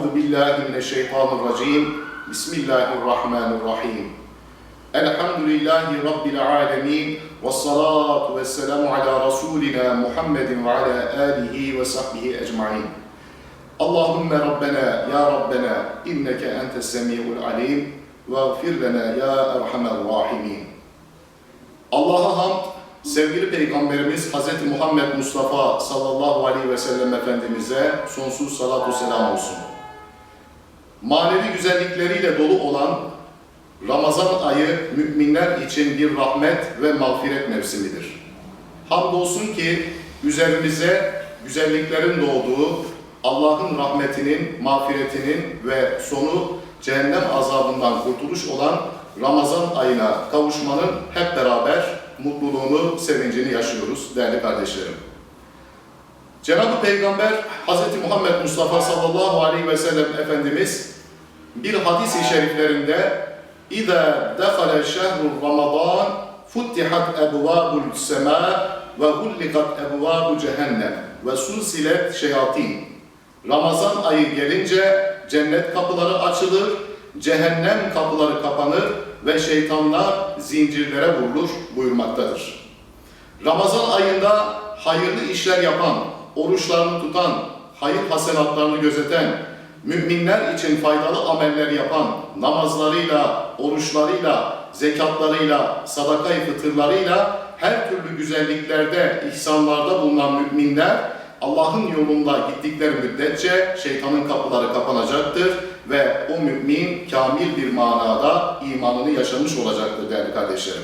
Euzu billahi mineşşeytanirracim. Bismillahirrahmanirrahim. Elhamdülillahi rabbil alamin. Ve salatu ve selamu ala rasulina Muhammedin ve ala alihi ve sahbihi ecmaîn. Allahümme Rabbena ya Rabbena inneke entes semiul alim ve gfir lena ya erhamer rahimin. Allah'a hamd sevgili Peygamberimiz Hz. Muhammed Mustafa sallallahu aleyhi ve sellem Efendimiz'e sonsuz salatu selam olsun. Manevi güzellikleriyle dolu olan Ramazan ayı müminler için bir rahmet ve mağfiret mevsimidir. Hamdolsun ki üzerimize güzelliklerin doğduğu Allah'ın rahmetinin, mağfiretinin ve sonu cehennem azabından kurtuluş olan Ramazan ayına kavuşmanın hep beraber mutluluğunu, sevincini yaşıyoruz değerli kardeşlerim. Cenab-ı Peygamber Hz. Muhammed Mustafa sallallahu aleyhi ve sellem Efendimiz bir hadis-i şeriflerinde şehru Ramazan futtihat ebvabul sema ve hullikat ebvabu cehennem ve sulsilet şeyatin. Ramazan ayı gelince cennet kapıları açılır, cehennem kapıları kapanır ve şeytanlar zincirlere vurulur buyurmaktadır. Ramazan ayında hayırlı işler yapan, oruçlarını tutan, hayır hasenatlarını gözeten, müminler için faydalı ameller yapan, namazlarıyla, oruçlarıyla, zekatlarıyla, sadakayı fıtırlarıyla her türlü güzelliklerde, ihsanlarda bulunan müminler Allah'ın yolunda gittikleri müddetçe şeytanın kapıları kapanacaktır ve o mümin kamil bir manada imanını yaşamış olacaktır değerli kardeşlerim.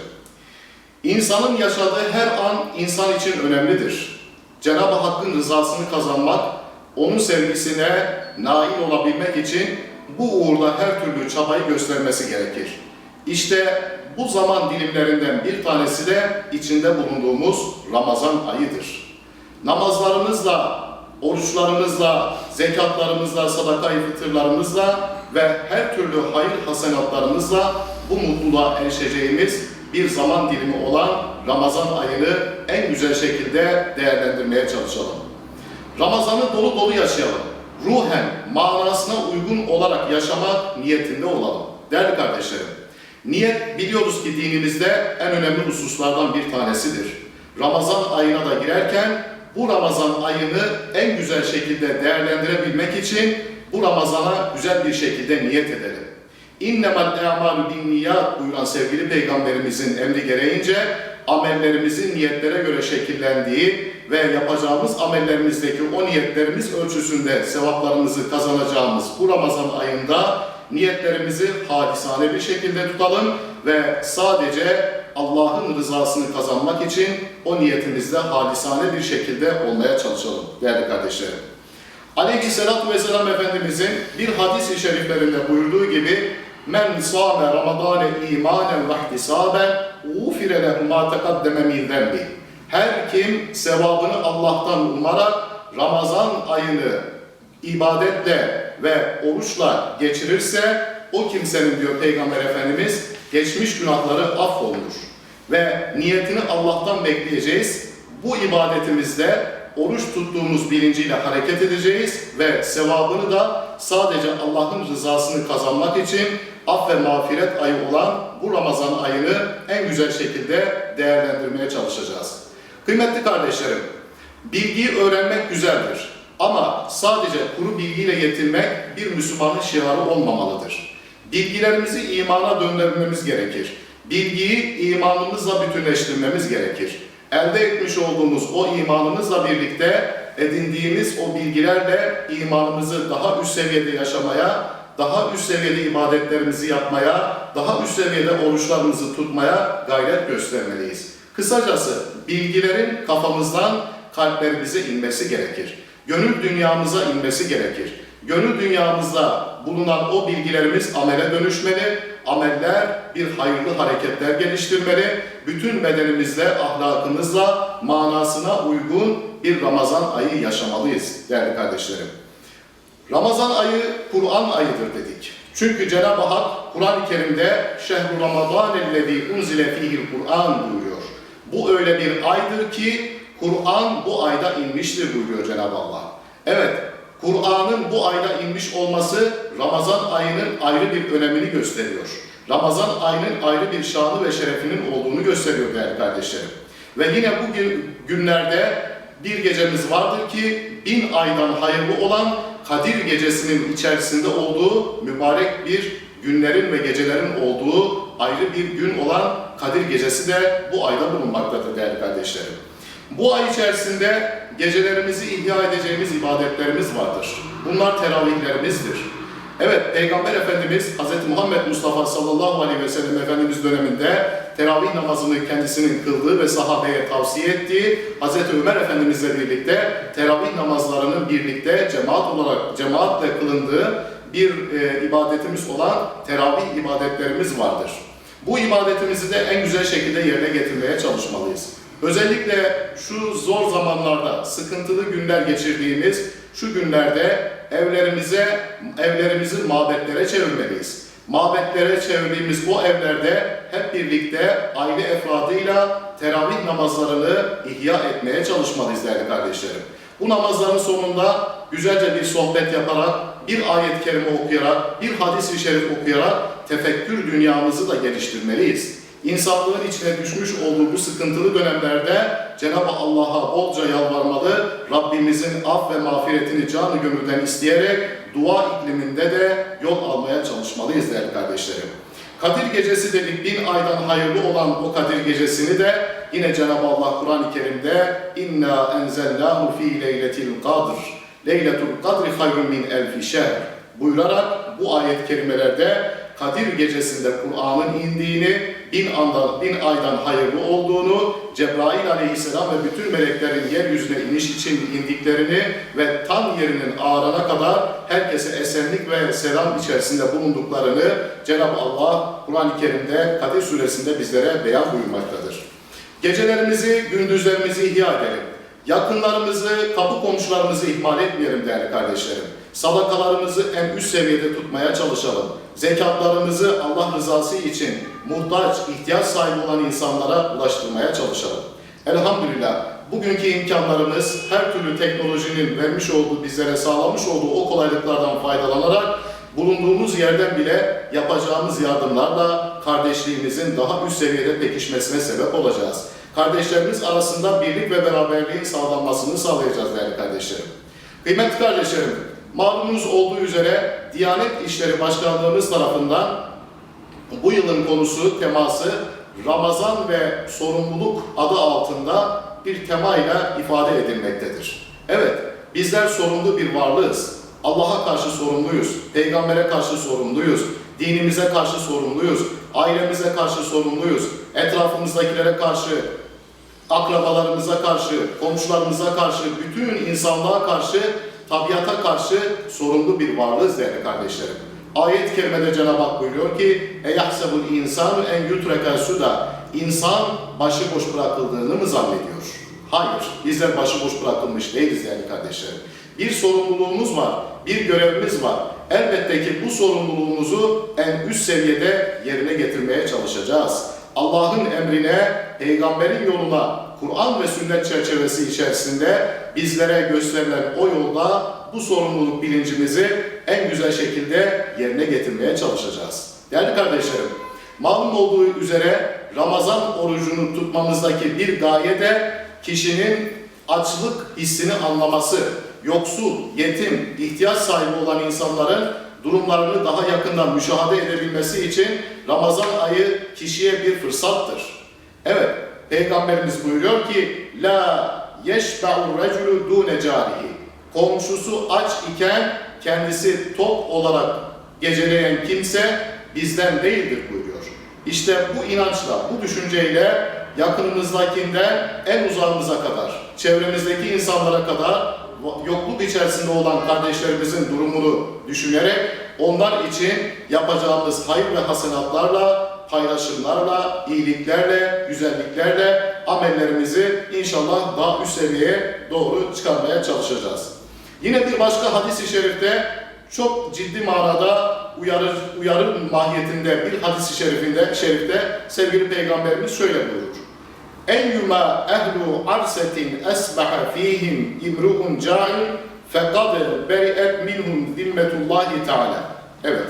İnsanın yaşadığı her an insan için önemlidir. Cenab-ı Hakk'ın rızasını kazanmak, onun sevgisine nail olabilmek için bu uğurda her türlü çabayı göstermesi gerekir. İşte bu zaman dilimlerinden bir tanesi de içinde bulunduğumuz Ramazan ayıdır. Namazlarımızla, oruçlarımızla, zekatlarımızla, sadakayı fıtırlarımızla ve her türlü hayır hasenatlarımızla bu mutluluğa erişeceğimiz bir zaman dilimi olan Ramazan ayını en güzel şekilde değerlendirmeye çalışalım. Ramazan'ı dolu dolu yaşayalım. Ruhen, manasına uygun olarak yaşamak niyetinde olalım. Değerli kardeşlerim, niyet biliyoruz ki dinimizde en önemli hususlardan bir tanesidir. Ramazan ayına da girerken bu Ramazan ayını en güzel şekilde değerlendirebilmek için bu Ramazan'a güzel bir şekilde niyet edelim. İnnemel e'malu bin niyat buyuran sevgili peygamberimizin emri gereğince amellerimizin niyetlere göre şekillendiği ve yapacağımız amellerimizdeki o niyetlerimiz ölçüsünde sevaplarımızı kazanacağımız bu Ramazan ayında niyetlerimizi hadisane bir şekilde tutalım ve sadece Allah'ın rızasını kazanmak için o niyetimizde hadisane bir şekilde olmaya çalışalım değerli kardeşlerim. Aleyhisselatü Vesselam Efendimizin bir hadis-i şeriflerinde buyurduğu gibi Men sâme ramadâne îmânen ve ihtisâben ufire lehu mâ teqaddeme min zembi. Her kim sevabını Allah'tan umarak Ramazan ayını ibadetle ve oruçla geçirirse o kimsenin diyor Peygamber Efendimiz geçmiş günahları affolunur. Ve niyetini Allah'tan bekleyeceğiz. Bu ibadetimizde oruç tuttuğumuz bilinciyle hareket edeceğiz ve sevabını da sadece Allah'ın rızasını kazanmak için af ve mağfiret ayı olan bu Ramazan ayını en güzel şekilde değerlendirmeye çalışacağız. Kıymetli kardeşlerim, bilgiyi öğrenmek güzeldir. Ama sadece kuru bilgiyle yetinmek bir Müslümanın şiarı olmamalıdır. Bilgilerimizi imana döndürmemiz gerekir. Bilgiyi imanımızla bütünleştirmemiz gerekir. Elde etmiş olduğumuz o imanımızla birlikte edindiğimiz o bilgilerle imanımızı daha üst seviyede yaşamaya, daha üst seviyede ibadetlerimizi yapmaya, daha üst seviyede oruçlarımızı tutmaya gayret göstermeliyiz. Kısacası bilgilerin kafamızdan kalplerimize inmesi gerekir. Gönül dünyamıza inmesi gerekir. Gönül dünyamızda bulunan o bilgilerimiz amele dönüşmeli, ameller bir hayırlı hareketler geliştirmeli, bütün bedenimizle, ahlakımızla manasına uygun bir Ramazan ayı yaşamalıyız değerli kardeşlerim. Ramazan ayı Kur'an ayıdır dedik. Çünkü Cenab-ı Hak Kur'an-ı Kerim'de şehru Ramazan ellezî unzile fîhil Kur'an buyuruyor. Bu öyle bir aydır ki Kur'an bu ayda inmiştir buyuruyor Cenab-ı Allah. Evet, Kur'an'ın bu ayda inmiş olması Ramazan ayının ayrı bir önemini gösteriyor. Ramazan ayının ayrı bir şanı ve şerefinin olduğunu gösteriyor değerli kardeşlerim. Ve yine bu gün- günlerde bir gecemiz vardır ki bin aydan hayırlı olan Kadir gecesinin içerisinde olduğu mübarek bir günlerin ve gecelerin olduğu ayrı bir gün olan Kadir gecesi de bu ayda bulunmaktadır değerli kardeşlerim. Bu ay içerisinde gecelerimizi ihya edeceğimiz ibadetlerimiz vardır. Bunlar teravihlerimizdir. Evet, Peygamber Efendimiz Hz. Muhammed Mustafa sallallahu aleyhi ve sellem Efendimiz döneminde teravih namazını kendisinin kıldığı ve sahabeye tavsiye ettiği Hz. Ömer Efendimizle birlikte teravih namazlarının birlikte cemaat olarak cemaatle kılındığı bir e, ibadetimiz olan teravih ibadetlerimiz vardır. Bu ibadetimizi de en güzel şekilde yerine getirmeye çalışmalıyız. Özellikle şu zor zamanlarda, sıkıntılı günler geçirdiğimiz şu günlerde evlerimize, evlerimizi mabetlere çevirmeliyiz. Mabetlere çevirdiğimiz bu evlerde hep birlikte aile efradıyla teravih namazlarını ihya etmeye çalışmalıyız değerli kardeşlerim. Bu namazların sonunda güzelce bir sohbet yaparak, bir ayet-i kerime okuyarak, bir hadis-i şerif okuyarak tefekkür dünyamızı da geliştirmeliyiz. İnsanlığın içine düşmüş olduğu bu sıkıntılı dönemlerde Cenab-ı Allah'a bolca yalvarmalı, Rabbimizin af ve mağfiretini canı gönülden isteyerek dua ikliminde de yol almaya çalışmalıyız değerli kardeşlerim. Kadir gecesi dedik bin aydan hayırlı olan o Kadir gecesini de yine Cenab-ı Allah Kur'an-ı Kerim'de inna enzelnahu fi leyletil kadr leyletul kadri hayrun min elfi şehr buyurarak bu ayet kelimelerde Kadir gecesinde Kur'an'ın indiğini, bin, anda, bin aydan hayırlı olduğunu, Cebrail aleyhisselam ve bütün meleklerin yeryüzüne iniş için indiklerini ve tam yerinin ağarana kadar herkese esenlik ve selam içerisinde bulunduklarını Cenab-ı Allah Kur'an-ı Kerim'de Kadir suresinde bizlere beyan buyurmaktadır. Gecelerimizi, gündüzlerimizi ihya edelim. Yakınlarımızı, kapı komşularımızı ihmal etmeyelim değerli kardeşlerim. Sadakalarımızı en üst seviyede tutmaya çalışalım. Zekatlarımızı Allah rızası için muhtaç, ihtiyaç sahibi olan insanlara ulaştırmaya çalışalım. Elhamdülillah bugünkü imkanlarımız her türlü teknolojinin vermiş olduğu, bizlere sağlamış olduğu o kolaylıklardan faydalanarak bulunduğumuz yerden bile yapacağımız yardımlarla kardeşliğimizin daha üst seviyede pekişmesine sebep olacağız. Kardeşlerimiz arasında birlik ve beraberliğin sağlanmasını sağlayacağız değerli kardeşlerim. Kıymetli kardeşlerim, malumunuz olduğu üzere Diyanet İşleri Başkanlığımız tarafından bu yılın konusu, teması Ramazan ve sorumluluk adı altında bir temayla ifade edilmektedir. Evet, bizler sorumlu bir varlığız. Allah'a karşı sorumluyuz, peygambere karşı sorumluyuz, dinimize karşı sorumluyuz, ailemize karşı sorumluyuz, etrafımızdakilere karşı, akrabalarımıza karşı, komşularımıza karşı, bütün insanlığa karşı, tabiata karşı sorumlu bir varlığız değerli kardeşlerim. Ayet-i kerimede Cenab-ı Hak buyuruyor ki اَيَحْسَبُ الْاِنْسَانُ اَنْ يُتْرَكَ suda İnsan başıboş bırakıldığını mı zannediyor? Hayır, bizler başıboş bırakılmış değiliz değerli kardeşlerim. Bir sorumluluğumuz var, bir görevimiz var. Elbette ki bu sorumluluğumuzu en üst seviyede yerine getirmeye çalışacağız. Allah'ın emrine, peygamberin yoluna, Kur'an ve sünnet çerçevesi içerisinde bizlere gösterilen o yolda bu sorumluluk bilincimizi en güzel şekilde yerine getirmeye çalışacağız. Değerli kardeşlerim, malum olduğu üzere Ramazan orucunu tutmamızdaki bir gaye de kişinin açlık hissini anlaması, yoksul, yetim, ihtiyaç sahibi olan insanların durumlarını daha yakından müşahede edebilmesi için Ramazan ayı kişiye bir fırsattır. Evet, Peygamberimiz buyuruyor ki La yeşbe'u reculu dune carihi Komşusu aç iken kendisi tok olarak geceleyen kimse bizden değildir buyuruyor. İşte bu inançla, bu düşünceyle yakınımızdakinden en uzağımıza kadar, çevremizdeki insanlara kadar yokluk içerisinde olan kardeşlerimizin durumunu düşünerek onlar için yapacağımız hayır ve hasenatlarla, paylaşımlarla, iyiliklerle, güzelliklerle amellerimizi inşallah daha üst seviyeye doğru çıkarmaya çalışacağız. Yine bir başka hadis-i şerifte çok ciddi manada uyarır, uyarır mahiyetinde bir hadis-i şerifinde, şerifte sevgili Peygamberimiz şöyle buyurur. Eyyuma ehlu arsetin esbaha fihim imru'un ca'il fekad beri'et minhum zimmetullahi teala. Evet.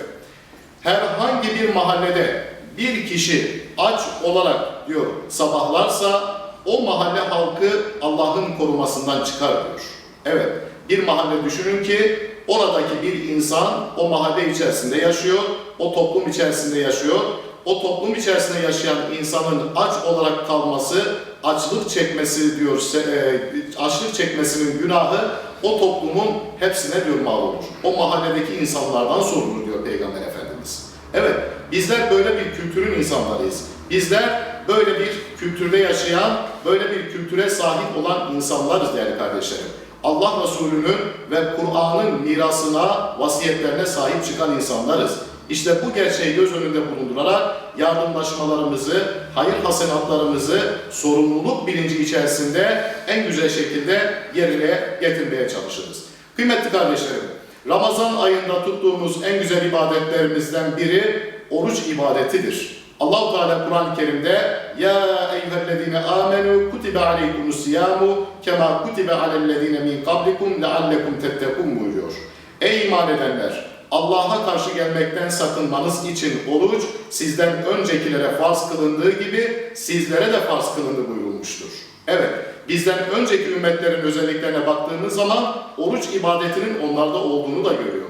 Herhangi bir mahallede bir kişi aç olarak diyor sabahlarsa o mahalle halkı Allah'ın korumasından çıkar diyor. Evet. Bir mahalle düşünün ki oradaki bir insan o mahalle içerisinde yaşıyor, o toplum içerisinde yaşıyor. O toplum içerisinde yaşayan insanın aç olarak kalması, açlık çekmesi diyor, e, açlık çekmesinin günahı o toplumun hepsine diyor mal olur. O mahalledeki insanlardan sorulur diyor Peygamber Efendimiz. Evet, bizler böyle bir kültürün insanlarıyız. Bizler böyle bir kültürde yaşayan, böyle bir kültüre sahip olan insanlarız değerli kardeşlerim. Allah Resulü'nün ve Kur'an'ın mirasına, vasiyetlerine sahip çıkan insanlarız. İşte bu gerçeği göz önünde bulundurarak yardımlaşmalarımızı, hayır hasenatlarımızı sorumluluk bilinci içerisinde en güzel şekilde yerine getirmeye çalışırız. Kıymetli kardeşlerim, Ramazan ayında tuttuğumuz en güzel ibadetlerimizden biri oruç ibadetidir. Allah Teala Kur'an-ı Kerim'de ya eyyühellezine amenu kutibe aleykumus siyamu kema kutibe alellezine min kablikum leallekum tettekun buyuruyor. Ey iman edenler! Allah'a karşı gelmekten sakınmanız için oruç sizden öncekilere farz kılındığı gibi sizlere de farz kılındı buyurulmuştur. Evet, bizden önceki ümmetlerin özelliklerine baktığımız zaman oruç ibadetinin onlarda olduğunu da görüyoruz.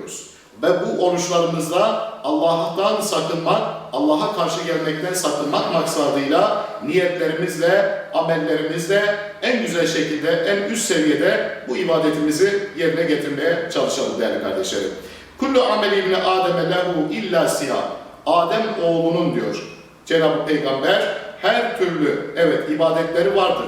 Ve bu oruçlarımızda Allah'tan sakınmak, Allah'a karşı gelmekten sakınmak maksadıyla niyetlerimizle, amellerimizle en güzel şekilde, en üst seviyede bu ibadetimizi yerine getirmeye çalışalım değerli kardeşlerim. Kullu ameli ibni Adem'e lehu illa siyah. Adem oğlunun diyor Cenab-ı Peygamber her türlü evet ibadetleri vardır.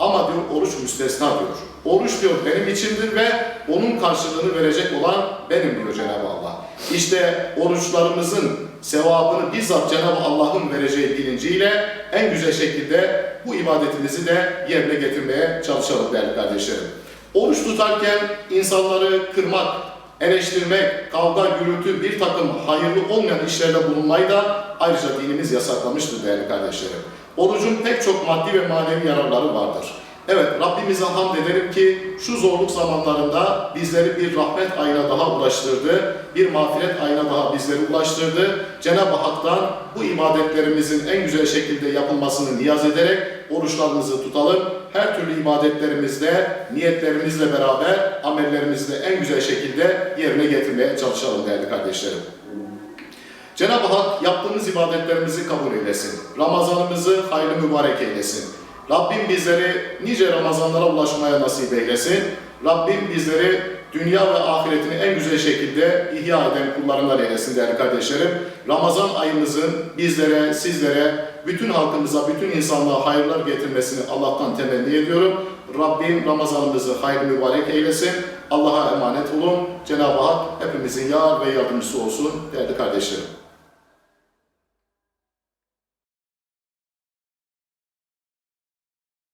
Ama diyor oruç müstesna diyor. Oruç diyor benim içindir ve onun karşılığını verecek olan benim diyor Cenab-ı Allah. İşte oruçlarımızın sevabını bizzat Cenab-ı Allah'ın vereceği bilinciyle en güzel şekilde bu ibadetimizi de yerine getirmeye çalışalım değerli kardeşlerim. Oruç tutarken insanları kırmak, eleştirmek, kavga, gürültü, bir takım hayırlı olmayan işlerle bulunmayı da ayrıca dinimiz yasaklamıştır değerli kardeşlerim. Orucun pek çok maddi ve manevi yararları vardır. Evet, Rabbimize hamd ederim ki şu zorluk zamanlarında bizleri bir rahmet ayına daha ulaştırdı, bir mağfiret ayına daha bizleri ulaştırdı. Cenab-ı Hak'tan bu ibadetlerimizin en güzel şekilde yapılmasını niyaz ederek oruçlarımızı tutalım. Her türlü ibadetlerimizde, niyetlerimizle beraber amellerimizle en güzel şekilde yerine getirmeye çalışalım değerli kardeşlerim. Cenab-ı Hak yaptığımız ibadetlerimizi kabul eylesin. Ramazanımızı hayırlı mübarek eylesin. Rabbim bizleri nice Ramazanlara ulaşmaya nasip eylesin. Rabbim bizleri dünya ve ahiretini en güzel şekilde ihya eden kullarından eylesin değerli kardeşlerim. Ramazan ayımızın bizlere, sizlere, bütün halkımıza, bütün insanlığa hayırlar getirmesini Allah'tan temenni ediyorum. Rabbim Ramazanımızı hayırlı mübarek eylesin. Allah'a emanet olun. Cenab-ı Hak hepimizin yar ve yardımcısı olsun değerli kardeşlerim.